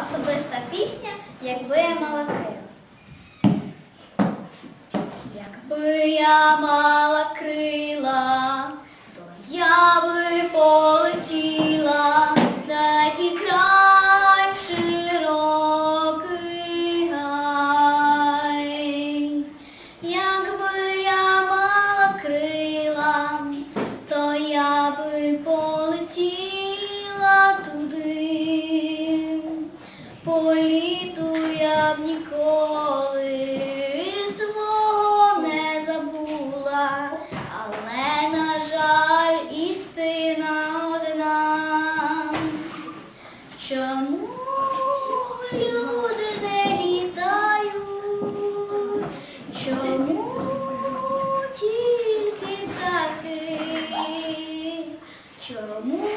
особиста пісня, якби я мала крила. Якби я мала крила, б ніколи свого не забула, але, на жаль, істина одна. Чому люди не літають? Чому тільки птахи? Чому